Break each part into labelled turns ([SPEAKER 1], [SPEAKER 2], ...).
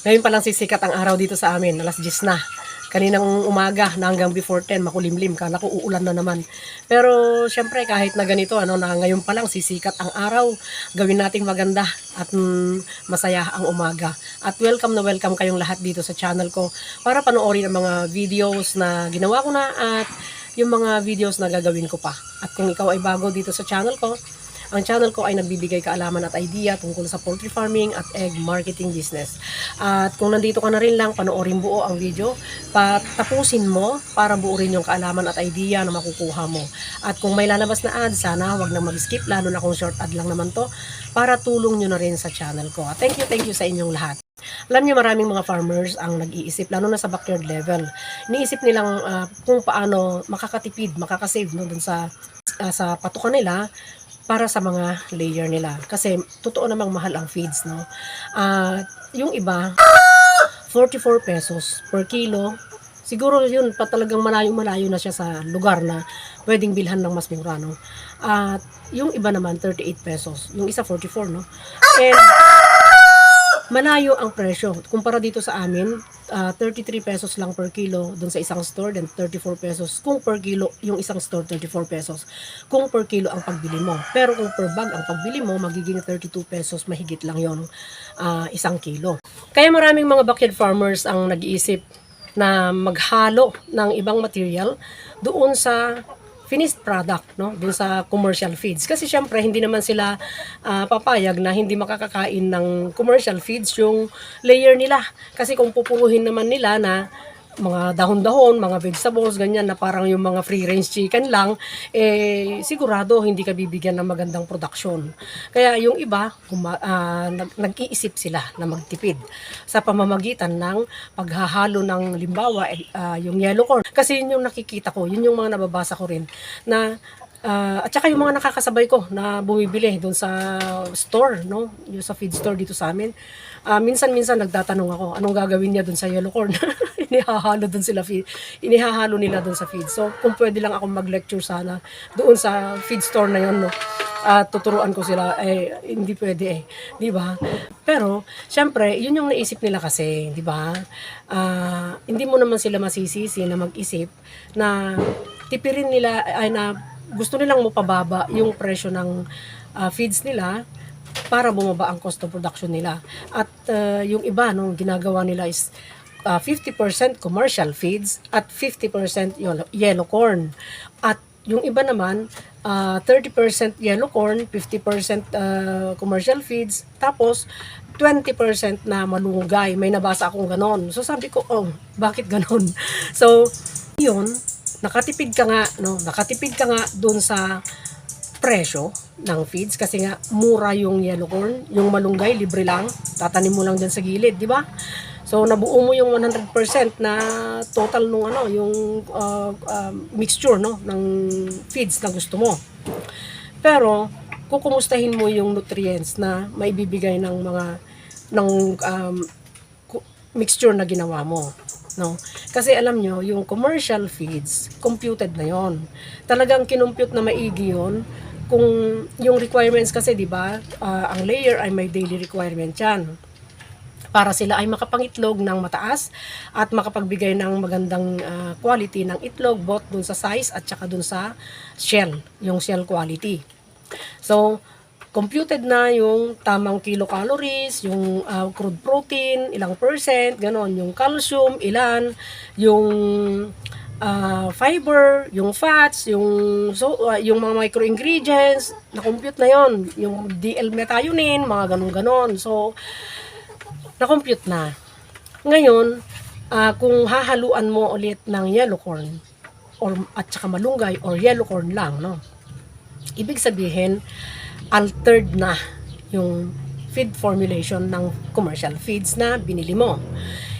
[SPEAKER 1] Ngayon pa lang sisikat ang araw dito sa amin, alas 10 na. Kaninang umaga na hanggang before 10, makulimlim. Kala ko uulan na naman. Pero syempre kahit na ganito, ano, na ngayon pa lang sisikat ang araw, gawin nating maganda at mm, masaya ang umaga. At welcome na welcome kayong lahat dito sa channel ko para panoorin ang mga videos na ginawa ko na at yung mga videos na gagawin ko pa. At kung ikaw ay bago dito sa channel ko, ang channel ko ay nagbibigay kaalaman at idea tungkol sa poultry farming at egg marketing business. At kung nandito ka na rin lang, panoorin buo ang video, patapusin mo para buo rin yung kaalaman at idea na makukuha mo. At kung may lalabas na ad, sana wag na mag-skip, lalo na kung short ad lang naman to, para tulong nyo na rin sa channel ko. Thank you, thank you sa inyong lahat. Alam niyo maraming mga farmers ang nag-iisip lalo na sa backyard level. Iniisip nilang ah, kung paano makakatipid, makakasave no dun sa ah, sa patukan nila para sa mga layer nila. Kasi totoo namang mahal ang feeds no. Ah, yung iba 44 pesos per kilo. Siguro yun pa talagang malayo-malayo na siya sa lugar na pwedeng bilhan ng mas mura no. At yung iba naman 38 pesos. Yung isa 44 no. And malayo ang presyo. Kumpara dito sa amin, ah, 33 pesos lang per kilo dun sa isang store, then 34 pesos. Kung per kilo, yung isang store, 34 pesos. Kung per kilo ang pagbili mo. Pero kung per bag ang pagbili mo, magiging 32 pesos, mahigit lang yon ah, isang kilo. Kaya maraming mga backyard farmers ang nag-iisip na maghalo ng ibang material doon sa finished product no dun sa commercial feeds. Kasi syempre hindi naman sila ah, papayag na hindi makakakain ng commercial feeds yung layer nila. Kasi kung pupuruhin naman nila na mga dahon-dahon, mga vegetables, ganyan na parang yung mga free range chicken lang, eh sigurado hindi ka bibigyan ng magandang production. Kaya yung iba, ah, nag, nag-iisip sila na magtipid sa pamamagitan ng paghahalo ng limbawa, eh, ah, yung yellow corn. Kasi yun yung nakikita ko, yun yung mga nababasa ko rin na Ah, at saka yung mga nakakasabay ko na bumibili doon sa store, no? Yung sa feed store dito sa amin. Ah, minsan-minsan nagtatanong ako, anong gagawin niya doon sa yellow corn? inihahalo doon sila. Inihahalo nila doon sa feed. So, kung pwede lang ako mag-lecture sana doon sa feed store na yon, no? At tuturuan ko sila, eh, hindi pwede eh. Di ba? Pero, syempre, yun yung naisip nila kasi, di ba? Ah, hindi mo naman sila masisisi na mag-isip na tipirin nila, ay na gusto nilang mapababa yung presyo ng ah, feeds nila para bumaba ang cost of production nila. At ah, yung iba, nung ginagawa nila is ah, 50% commercial feeds at 50% yellow, yellow corn. At yung iba naman, ah, 30% yellow corn, 50% ah, commercial feeds, tapos 20% na malunggay. May nabasa akong ganon. So sabi ko, oh, bakit ganon? So, yun, nakatipid ka nga, no? Nakatipid ka nga doon sa presyo ng feeds kasi nga mura yung yellow corn, yung malunggay libre lang, tatanim mo lang dyan sa gilid, di ba? So nabuo mo yung 100% na total nung ano, yung uh, uh, mixture no ng feeds na gusto mo. Pero kukumustahin mo yung nutrients na maibibigay ng mga ng um, mixture na ginawa mo. No? Kasi alam nyo, yung commercial feeds, computed na yon. Talagang kinumpute na maigi yon kung yung requirements kasi, di ba, ah, ang layer ay may daily requirement yan para sila ay makapangitlog ng mataas at makapagbigay ng magandang ah, quality ng itlog both dun sa size at saka dun sa shell, yung shell quality. So, computed na yung tamang kilocalories, yung ah, crude protein, ilang percent, ganon, yung calcium, ilan, yung ah, fiber, yung fats, yung so ah, yung mga microingredients, na-compute na yon, yung DL methionine, mga ganon-ganon. So, na-compute na. Ngayon, ah, kung hahaluan mo ulit ng yellow corn or at saka malunggay or yellow corn lang, no? Ibig sabihin, altered na yung feed formulation ng commercial feeds na binili mo.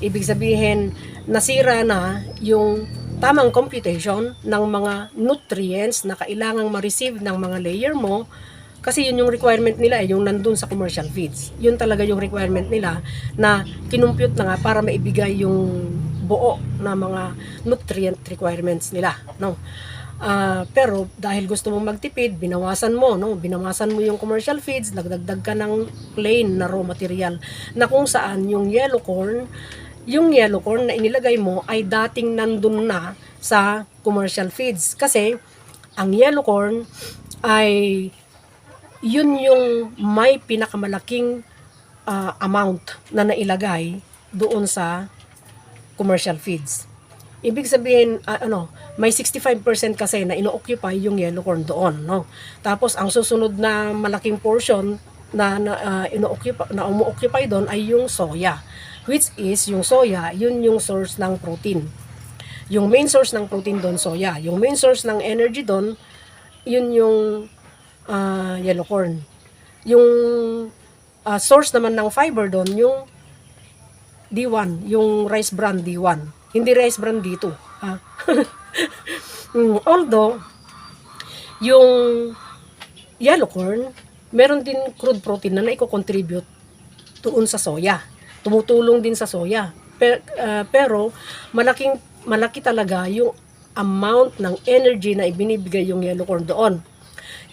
[SPEAKER 1] Ibig sabihin, nasira na yung tamang computation ng mga nutrients na kailangang ma-receive ng mga layer mo kasi yun yung requirement nila, eh, yung nandun sa commercial feeds. Yun talaga yung requirement nila na kinumpute na nga para maibigay yung buo na mga nutrient requirements nila. No? Ah, pero dahil gusto mong magtipid, binawasan mo, no? Binawasan mo yung commercial feeds, nagdagdag ka ng plain na raw material na kung saan yung yellow corn, yung yellow corn na inilagay mo ay dating nandun na sa commercial feeds. Kasi ang yellow corn ay yun yung may pinakamalaking ah, amount na nailagay doon sa commercial feeds. Ibig sabihin, ah, ano, may 65% kasi na ino-occupy yung yellow corn doon, no? Tapos ang susunod na malaking portion na, na ah, ino-occupy na umu-occupy doon ay yung soya, which is yung soya, yun yung source ng protein. Yung main source ng protein doon soya, yung main source ng energy doon, yun yung ah, yellow corn. Yung ah, source naman ng fiber doon, yung D1, yung rice bran D1. Hindi rice bran D2. Ha? Mm, Although, yung yellow corn, meron din crude protein na naiko-contribute doon sa soya. Tumutulong din sa soya. Pero, pero malaking malaki talaga yung amount ng energy na ibinibigay yung yellow corn doon.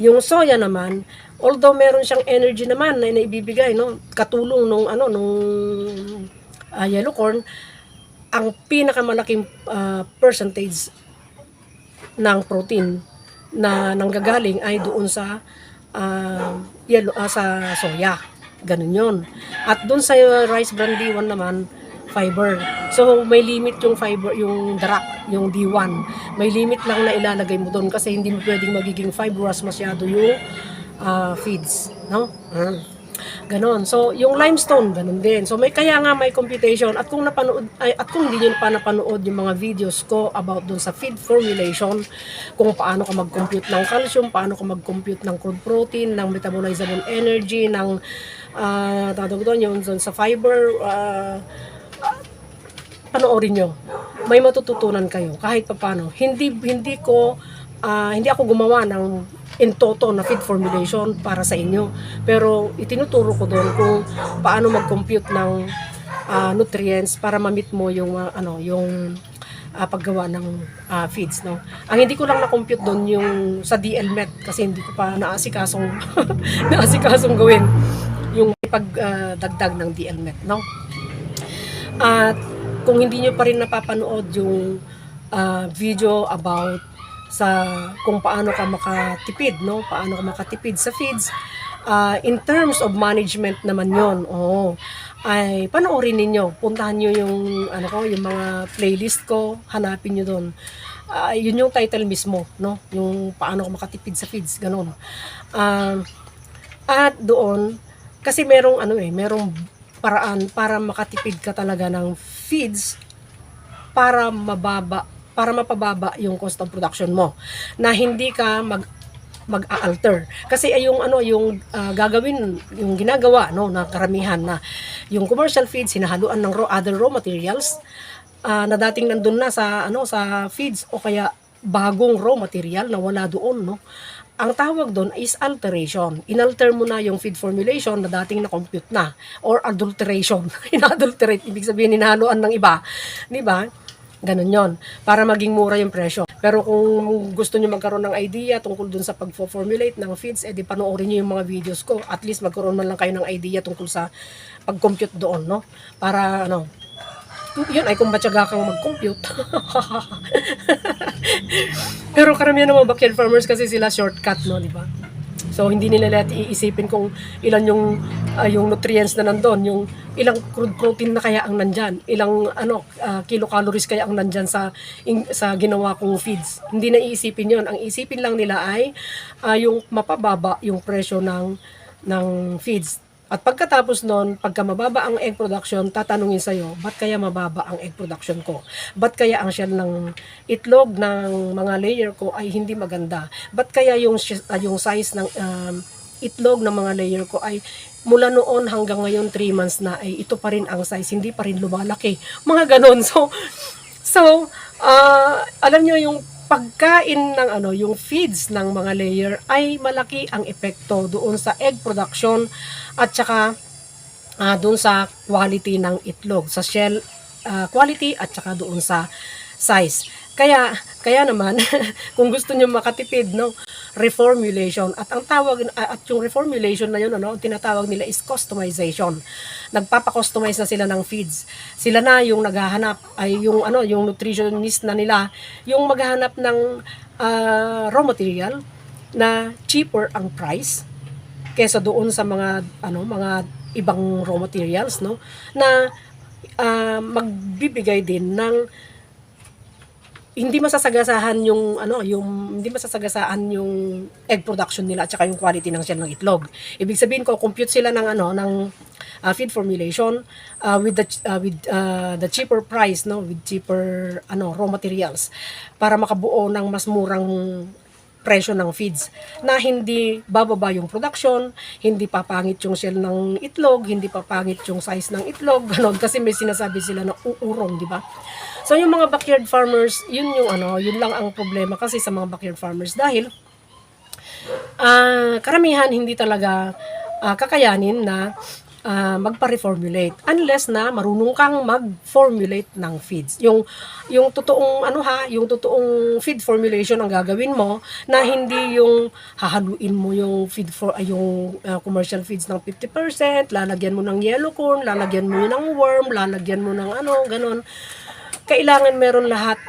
[SPEAKER 1] Yung soya naman, although meron siyang energy naman na naibibigay, no, katulong nung ano nung ah, yellow corn, ang pinakamalaking ah, percentage ng protein na nanggagaling ay doon sa ah, yellow ah, sa soya. Ganun 'yon. At doon sa rice bran D1 naman fiber. So may limit yung fiber, yung darak, yung D1. May limit lang na ilalagay mo doon kasi hindi mo pwedeng magiging fibrous masyado yung ah, feeds, no? Mm. Ganon. So, yung limestone, ganun din. So, may kaya nga may computation. At kung napanood, ay, at kung hindi nyo pa napanood yung mga videos ko about dun sa feed formulation, kung paano ka mag-compute ng calcium, paano ka mag-compute ng crude protein, ng metabolizable energy, ng, uh, tawag doon, yung dun sa fiber, ah, panoorin nyo. May matututunan kayo kahit papaano. Hindi hindi ko ah, hindi ako gumawa ng in toto na feed formulation para sa inyo. Pero itinuturo ko doon kung paano mag-compute ng ah, nutrients para ma-meet mo yung ah, ano, yung ah, paggawa ng ah, feeds no. Ang hindi ko lang na-compute doon yung sa DLMET kasi hindi ko pa naasikasong naasikasong gawin yung pagdagdag ng DLMET no. At kung hindi nyo pa rin napapanood yung ah, video about sa kung paano ka makatipid, no? Paano ka makatipid sa feeds. ah, in terms of management naman yon oo, ay panoorin ninyo. Puntahan nyo yung, ano ko, yung mga playlist ko, hanapin nyo doon. Ah, yun yung title mismo, no? Yung paano ka makatipid sa feeds, ganun. Ah, at doon, kasi merong ano eh, merong paraan para makatipid ka talaga ng feeds para mababa para mapababa yung cost of production mo na hindi ka mag mag-alter kasi ay yung ano yung ah, gagawin yung ginagawa no na karamihan na yung commercial feeds hinahaluan ng raw, other raw materials ah, na dating nandun na sa ano sa feeds o kaya bagong raw material na wala doon no ang tawag doon is alteration. Inalter mo na yung feed formulation na dating na-compute na. Or adulteration. Inadulterate. Ibig sabihin, hinahaluan ng iba. Di ba? Ganun yon Para maging mura yung presyo. Pero kung gusto nyo magkaroon ng idea tungkol dun sa pag-formulate ng feeds, edi panoorin nyo yung mga videos ko. At least magkaroon man lang kayo ng idea tungkol sa pag-compute doon, no? Para, ano, yun ay kung matyaga kang mag-compute. Pero karamihan ng mga backyard farmers kasi sila shortcut, no, di ba? So hindi nila lahat iisipin kung ilan yung ah, yung nutrients na nandoon, yung ilang crude protein na kaya ang nandyan, ilang ano ah, kilocalories kaya ang nandyan sa in- sa ginawa kong feeds. Hindi na iisipin 'yon. Ang isipin lang nila ay ah, yung mapababa yung presyo ng ng feeds. At pagkatapos nun, pagka mababa ang egg production, tatanungin sa'yo, ba't kaya mababa ang egg production ko? Ba't kaya ang shell ng itlog ng mga layer ko ay hindi maganda? Ba't kaya yung, ah, yung size ng um, itlog ng mga layer ko ay mula noon hanggang ngayon 3 months na ay ito pa rin ang size, hindi pa rin lumalaki. Mga ganon. So, so ah, alam nyo yung pagkain ng ano, yung feeds ng mga layer ay malaki ang epekto doon sa egg production at saka ah, doon sa quality ng itlog, sa shell ah, quality at saka doon sa size. Kaya, kaya naman, kung gusto nyo makatipid, no, reformulation. At ang tawag, at yung reformulation na yun, ano, tinatawag nila is customization. Nagpapa-customize na sila ng feeds. Sila na yung naghahanap, ay yung, ano, yung nutritionist na nila, yung maghahanap ng ah, raw material na cheaper ang price kesa doon sa mga ano mga ibang raw materials no na ah, magbibigay din ng hindi masasagasahan yung ano yung hindi masasagasaan yung egg production nila at saka yung quality ng shell ng itlog. Ibig sabihin ko compute sila ng ano ng ah, feed formulation ah, with the ah, with ah, the cheaper price no with cheaper ano raw materials para makabuo ng mas murang presyo ng feeds na hindi bababa yung production, hindi papangit yung shell ng itlog, hindi papangit yung size ng itlog, ganon kasi may sinasabi sila na uurong, di ba? So yung mga backyard farmers, yun yung ano, yun lang ang problema kasi sa mga backyard farmers dahil ah karamihan hindi talaga ah, kakayanin na ah, magpa-reformulate unless na marunong kang mag-formulate ng feeds. Yung yung totoong ano ha, yung totoong feed formulation ang gagawin mo na hindi yung hahaluin mo yung feed for ay, yung ah, commercial feeds ng 50%, lalagyan mo ng yellow corn, lalagyan mo ng worm, lalagyan mo ng ano, ganon. Kailangan meron lahat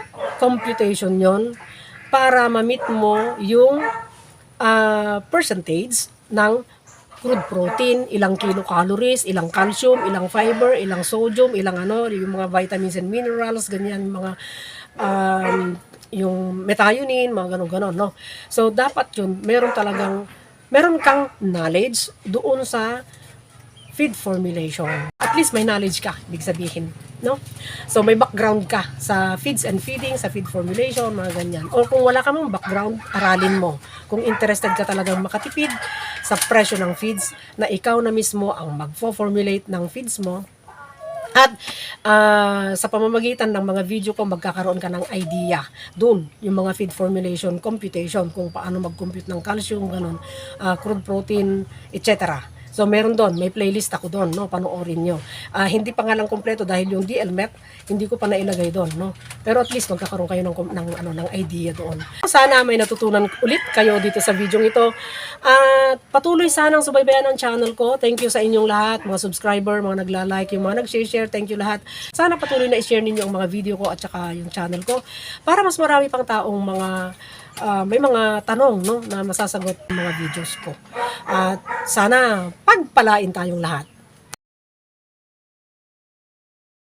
[SPEAKER 1] computation yon para ma-meet mo yung ah, percentage ng crude protein, ilang kilocalories, ilang calcium, ilang fiber, ilang sodium, ilang ano, yung mga vitamins and minerals, ganyan, mga um, yung methionine, mga ganon-ganon, no? So, dapat yun, meron talagang, meron kang knowledge doon sa feed formulation. At least may knowledge ka, ibig sabihin, no? So, may background ka sa feeds and feeding, sa feed formulation, mga ganyan. O kung wala ka mong background, aralin mo. Kung interested ka talagang makatipid sa presyo ng feeds, na ikaw na mismo ang magfo-formulate ng feeds mo, at ah, sa pamamagitan ng mga video ko, magkakaroon ka ng idea doon, yung mga feed formulation, computation, kung paano mag-compute ng calcium, ganun, ah, crude protein, etc. So, meron doon, may playlist ako doon, no, panoorin nyo. Ah, hindi pa nga lang kompleto dahil yung DLMET, hindi ko pa nailagay doon, no. Pero at least magkakaroon kayo ng, ng, ano, ng idea doon. Sana may natutunan ulit kayo dito sa video ito. At patuloy sanang subaybayan ang channel ko. Thank you sa inyong lahat, mga subscriber, mga nagla-like, yung mga nag-share, thank you lahat. Sana patuloy na i-share ninyo ang mga video ko at saka yung channel ko para mas marami pang taong mga ah, may mga tanong no na masasagot ng mga videos ko. At sana pagpalain tayong lahat.